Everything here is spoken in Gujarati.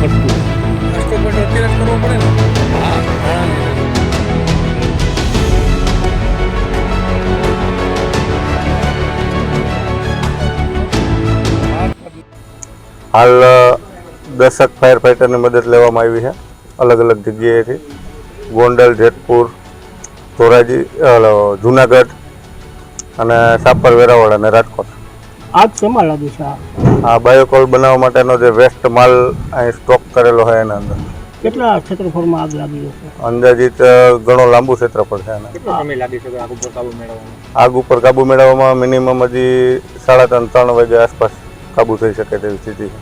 ઘટતું રસ્તો પણ અત્યારે કરવો પડે ને. હા હા હાલ દશક ફાયર ફાઇટરની મદદ લેવામાં આવી છે અલગ અલગ જગ્યાએથી. ગોંડલ જેતપુર ધોરાજી જુનાગઢ અને સાપર વેરાવળ અને રાજકોટ. આગ શેમાં લાગી છે આ? બાયોકોલ બનાવવા માટેનો જે વેસ્ટ માલ અહીં સ્ટોક કરેલો હોય એના અંદર. કેટલા ક્ષેત્રફળમાં આગ લાગી હશે? અંદાજિત ઘણો લાંબુ ક્ષેત્રફળ છે એના કેટલો સમય લાગી શકે આગ ઉપર કાબુ મેળવવામાં આગ ઉપર કાબુ મેળવવામાં મિનિમમ હજી સાડા ત્રણ ત્રણ વાગે આસપાસ કાબુ થઈ શકે તેવી સ્થિતિ છે.